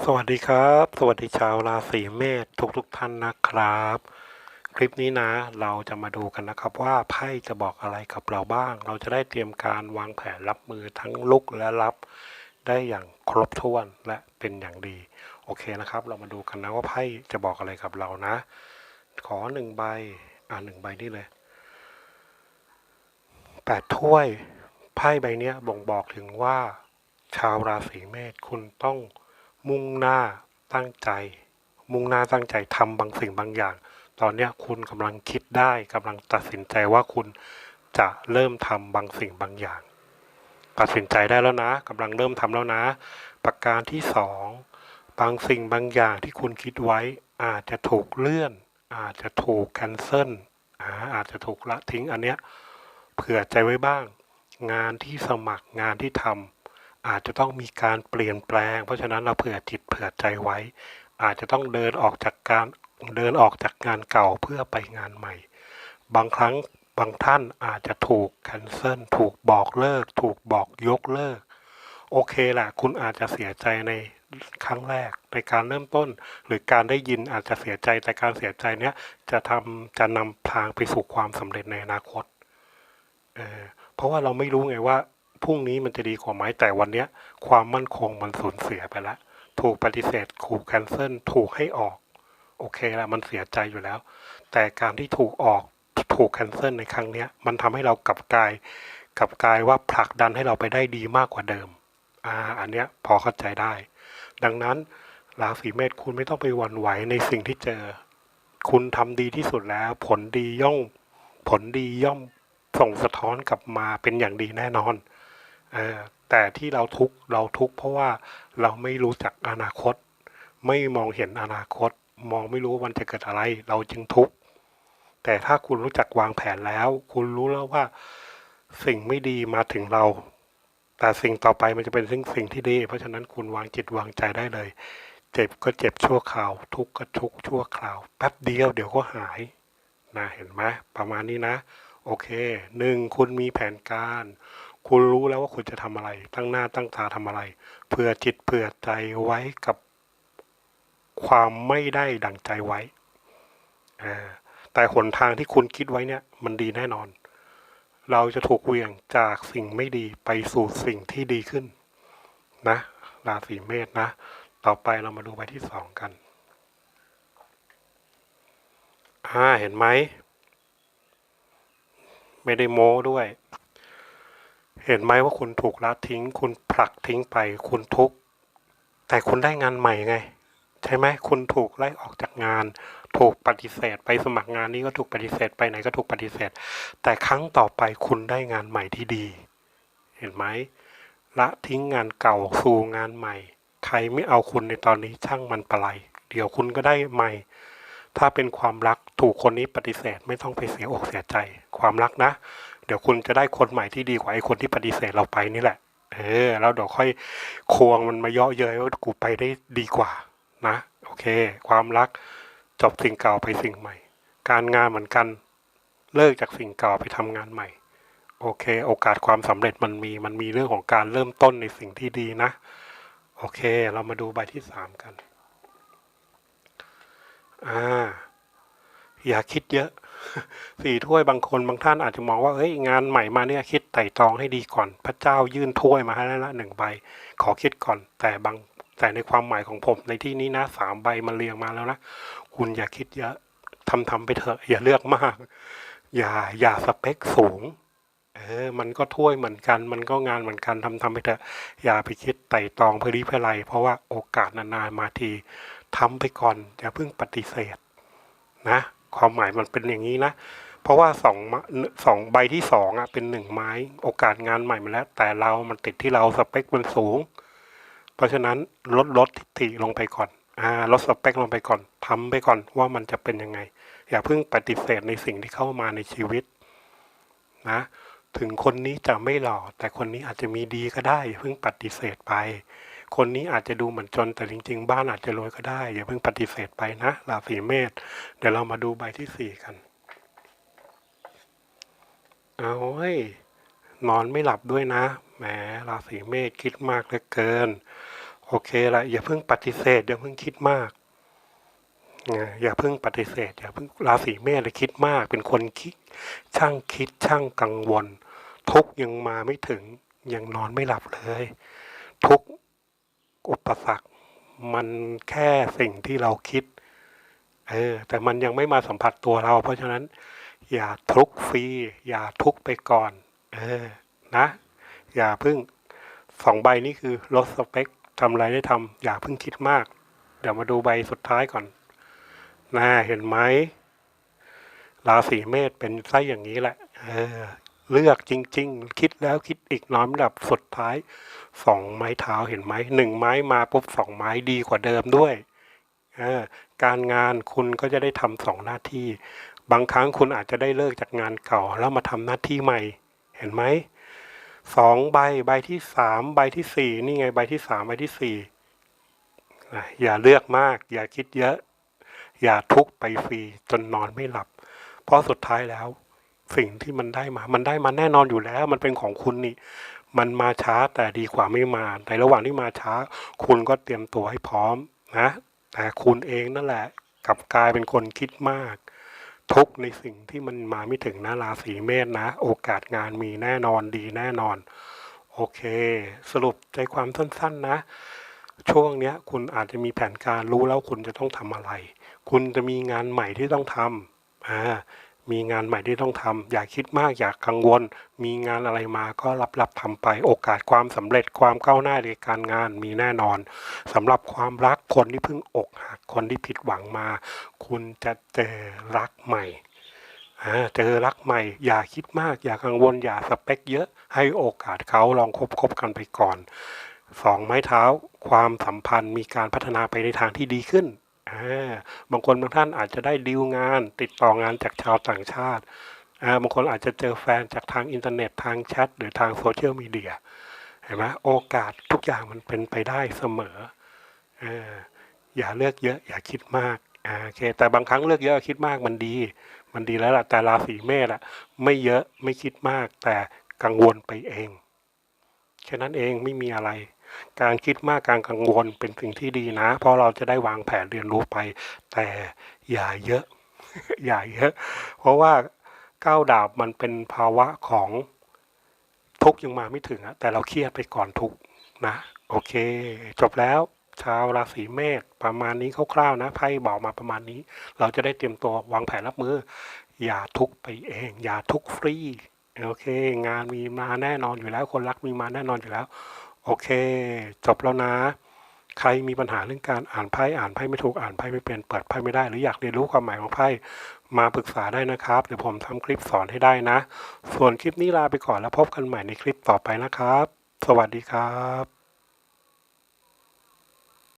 สวัสดีครับ สวัสดีชาวราศีเมษทุกทุกท่านนะครับ คลิปนี้นะ เราจะมาดูกันนะครับว่าไพ่จะบอกอะไรกับเราบ้าง เราจะได้เตรียมการวางแผนรับมือทั้งลุกและรับได้อย่างครบถ้วนและเป็นอย่างดี โอเคนะครับ เรามาดูกันนะว่าไพ่จะบอกอะไรกับเรานะ ขอหนึ่งใบอ่าหนึ่งใบนี่เลยแปดถ้วยไพ่ใบนี้บ่งบอกถึงว่า ชาวราศีเมษคุณต้อง มุ่งหน้าตั้งใจ มุ่งหน้าตั้งใจทำบางสิ่งบางอย่าง ตอนเนี้ยคุณกำลังคิดได้กำลังตัดสินใจว่าคุณจะเริ่มทำบางสิ่งบางอย่าง ตัดสินใจได้แล้วนะกำลังเริ่มทำแล้วนะ ประการที่สองบางสิ่งบางอย่างที่คุณคิดไว้อาจจะถูกเลื่อน อาจจะถูกแคนเซิลอาจจะถูกละทิ้งอันเนี้ยเผื่อใจไว้บ้าง งานที่สมัครงานที่ทำ อาจจะต้องมีการเปลี่ยนแปลง เพราะฉะนั้นเราเผื่อจิตเผื่อใจไว้ อาจจะต้องเดินออกจากการเดินออกจากงานเก่าเพื่อไปงานใหม่ บางครั้งบางท่านอาจจะถูกแคนเซิลถูกบอกเลิก ถูกบอกยกเลิก โอเคแหละคุณอาจจะเสียใจในครั้งแรกในการเริ่มต้น หรือการได้ยินอาจจะเสียใจแต่การเสียใจเนี้ยจะทำจะนำทางไปสู่ความสำเร็จในอนาคตเออเพราะว่าเราไม่รู้ไงว่า พรุ่งนี้มันจะดีกว่าไหมแต่วันเนี้ย ความมั่นคงมันสูญเสียไปแล้วถูกปฏิเสธถูกแคนเซิลถูกให้ออก โอเคล้วมันเสียใจอยู่แล้ว แต่การที่ถูกออกถูกแคนเซิลในครั้งเนี้ย มันทำให้เรากลับกายกลับกายว่าผลักดันให้เราไปได้ดีมากกว่าเดิมอ่าอันเนี้ยพอเข้าใจได้ ดังนั้นราศีเมษคุณไม่ต้องไปหวั่นไหวในสิ่งที่เจอ คุณทำดีที่สุดแล้ว ผลดีย่อมผลดีย่อมส่งสะท้อนกลับมาเป็นอย่างดีแน่นอน แต่ที่เราทุกเราทุกเพราะว่าเราไม่รู้จักอนาคต ไม่มองเห็นอนาคต มองไม่รู้วันจะเกิดอะไร เราจึงทุกข์แต่ถ้าคุณรู้จักวางแผนแล้ว คุณรู้แล้วว่าสิ่งไม่ดีมาถึงเรา แต่สิ่งต่อไปมันจะเป็นสิ่งสิ่งที่ดี เพราะฉะนั้นคุณวางจิตวางใจได้เลย เจ็บก็เจ็บชั่วคราว ทุกข์ก็ทุกข์ชั่วคราว แป๊บเดียวเดี๋ยวก็หายนะเห็นไหมประมาณนี้นะ โอเคหนึ่งคุณมีแผนการ คุณรู้แล้วว่าคุณจะทำอะไร ตั้งหน้าตั้งตาทำอะไร เพื่อจิตเผื่อใจไว้กับความไม่ได้ดังใจไว้ แต่หนทางที่คุณคิดไว้เนี่ย มันดีแน่นอน เราจะถูกเวียงจากสิ่งไม่ดีไปสู่สิ่งที่ดีขึ้น นะราศีเมษนะ ต่อไปเรามาดูใบที่สองกัน อ่า เห็นไหม ไม่ได้โม้ด้วย เห็นไหมว่าคุณถูกละทิ้ง คุณผลักทิ้งไป คุณทุกข์แต่คุณได้งานใหม่ไง ใช่ไหมคุณถูกไล่ออกจากงาน ถูกปฏิเสธ ไปสมัครงานนี้ก็ถูกปฏิเสธไปไหนก็ถูกปฏิเสธ แต่ครั้งต่อไปคุณได้งานใหม่ที่ดี เห็นไหมละทิ้งงานเก่าสู่งานใหม่ ใครไม่เอาคุณในตอนนี้ช่างมันปะไรเดี๋ยวคุณก็ได้ใหม่ ถ้าเป็นความรักถูกคนนี้ปฏิเสธไม่ต้องไปเสียอกเสียใจ ความรักนะ ดี๋ยวคุณจะได้คนใหม่ที่ดีกว่าไอ้คนที่ปฏิเสธเราไปนี่แหละ เออ แล้วเดี๋ยวค่อยควงมันมาเยาะเย้ยว่ากูไปได้ดีกว่า นะ โอเค ความรักจบสิ่งเก่าไปสิ่งใหม่ การงานเหมือนกัน เลิกจากสิ่งเก่าไปทำงานใหม่ โอเค โอกาสความสำเร็จมันมี มันมีเรื่องของการเริ่มต้นในสิ่งที่ดีนะ โอเค เรามาดูใบที่สามกัน อ่า อย่าคิดเยอะ สี่ถ้วยบางคนบางท่านอาจจะมองว่าเฮ้ยงานใหม่มาเนี่ยคิดไต่ตรองให้ดีก่อน พระเจ้ายื่นถ้วยมาให้แล้วละหนึ่งใบ ขอคิดก่อน แต่บางแต่ในความหมายของผมในที่นี้นะสามใบมันเรียงมาแล้วนะคุณอย่าคิดเยอะทำทำไปเถอะ อย่าเลือกมาก อย่าอย่าสเปคสูงเออ มันก็ถ้วยเหมือนกัน มันก็งานเหมือนกันทำทำไปเถอะ อย่าไปคิดไต่ตรองเพื่อรีเพื่ออะไรเพราะว่าโอกาสนานๆมาทีทำไปก่อนอย่าเพิ่งปฏิเสธ นะ ความหมายมันเป็นอย่างนี้นะ เพราะว่าสองสองใบที่สองอะเป็นหนึ่งไม้โอกาสงานใหม่มาแล้ว แต่เรามันติดที่เราสเปคมันสูง เพราะฉะนั้นลดลดทิฐิลงไปก่อนอ่าลดสเปคลงไปก่อนทำไปก่อนว่ามันจะเป็นยังไง อย่าเพิ่งปฏิเสธในสิ่งที่เข้ามาในชีวิต นะถึงคนนี้จะไม่หล่อแต่คนนี้อาจจะมีดีก็ได้เพิ่งปฏิเสธไป คนนี้อาจจะดูเหมือนจนแต่จริง ๆ บ้านอาจจะรวยก็ได้ อย่าเพิ่งปฏิเสธไปนะราศีเมษเดี๋ยวเรามาดูใบที่สี่กัน เอาเว้ยนอนไม่หลับด้วยนะแหมราศีเมษคิดมากเหลือเกิน โอเคละอย่าเพิ่งปฏิเสธอย่าเพิ่งคิดมากอย่าเพิ่งปฏิเสธอย่าเพิ่งราศีเมษเลยคิดมาก เป็นคนคิด ช่างคิดช่างกังวล ทุกยังมาไม่ถึงยังนอนไม่หลับเลย ทุก อุปสรรค มันแค่สิ่งที่เราคิด เออ แต่มันยังไม่มาสัมผัสตัวเรา เพราะฉะนั้น อย่าทุกข์ฟรี อย่าทุกข์ไปก่อน เออ นะ อย่าพิ่งสองใบนี่คือลดสเปคทำอะไรได้ทำอย่าพิ่งคิดมาก เดี๋ยวมาดูใบสุดท้ายก่อนนะเห็นไหมราศีเมษเป็นไส้อย่างนี้แหละ เออ เลือกจริง ๆ คิดแล้วคิดอีกน้อยระดับสุดท้ายสองไม้เท้าเห็นไหมหนึ่งไม้มาปุ๊บสองไม้ดีกว่าเดิมด้วยการงานคุณก็จะได้ทำสองหน้าที่ บางครั้งคุณอาจจะได้เลิกจากงานเก่า แล้วมาทำหน้าที่ใหม่ เห็นไหมสองใบใบที่สามใบที่สี่นี่ไงใบที่สามใบที่สี่อย่าเลือกมาก อย่าคิดเยอะ อย่าทุกไปฟรีจนนอนไม่หลับ เพราะสุดท้ายแล้ว สิ่งที่มันได้มา มันได้มาแน่นอนอยู่แล้ว มันเป็นของคุณนี่ มันมาช้าแต่ดีกว่าไม่มา ในระหว่างที่มาช้า คุณก็เตรียมตัวให้พร้อมนะแต่คุณเองนั่นแหละกับกลายเป็นคนคิดมาก ทุกในสิ่งที่มันมาไม่ถึงนะราศีเมษนะ โอกาสงานมีแน่นอนดีแน่นอน โอเค สรุปใจความสั้นๆนะช่วงเนี้ยคุณอาจจะมีแผนการรู้แล้วคุณจะต้องทำอะไร คุณจะมีงานใหม่ที่ต้องทำอ่า มีงานใหม่ที่ต้องทำอย่าคิดมากอย่ากังวล มีงานอะไรมาก็รับรับทำไปโอกาสความสำเร็จความก้าวหน้าในการงานมีแน่นอนสำหรับความรักคนที่เพิ่งอกหักคนที่ผิดหวังมา คุณจะเจอรักใหม่เจอรักใหม่ อย่าคิดมาก อย่ากังวลอย่าสเปคเยอะ ให้โอกาสเขาลองคบคบกันไปก่อนสองไม้เท้า ความสัมพันธ์มีการพัฒนาไปในทางที่ดีขึ้น บางคนบางท่านอาจจะได้ดีลงาน ติดต่องานจากชาวต่างชาติ บางคนอาจจะเจอแฟนจากทางอินเทอร์เน็ตทางแชทหรือทางโซเชียลมีเดีย เห็นไหมโอกาสทุกอย่างมันเป็นไปได้เสมอ อย่าเลือกเยอะ อย่าคิดมากโอเค แต่บางครั้งเลือกเยอะคิดมากมันดี มันดีแล้วล่ะ แต่ราศีเมษอะไม่เยอะไม่คิดมาก แต่กังวลไปเอง แค่นั้นเองไม่มีอะไร การคิดมากการกังวลเป็นสิ่งที่ดีนะ เพราะเราจะได้วางแผนเรียนรู้ไป แต่อย่าเยอะ อย่าเยอะ เพราะว่าก้าวดาบมันเป็นภาวะของทุกยังมาไม่ถึงอะแต่เราเครียดไปก่อนทุกนะ โอเค จบแล้ว ชาวราศีเมษประมาณนี้คร่าวๆนะไพ่บอกมาประมาณนี้ เราจะได้เตรียมตัววางแผนรับมือ อย่าทุกไปเอง อย่าทุกฟรีโอเค งานมีมาแน่นอนอยู่แล้ว คนรักมีมาแน่นอนอยู่แล้ว โอเค จบแล้วนะ ใครมีปัญหาเรื่องการอ่านไพ่อ่านไพ่ไม่ถูกอ่านไพ่ไม่เป็นเปิดไพ่ไม่ได้ หรืออยากเรียนรู้ความหมายของไพ่มาปรึกษาได้นะครับ เดี๋ยวผมทำคลิปสอนให้ได้นะ ส่วนคลิปนี้ลาไปก่อนแล้วพบกันใหม่ในคลิปต่อไปนะครับ สวัสดีครับ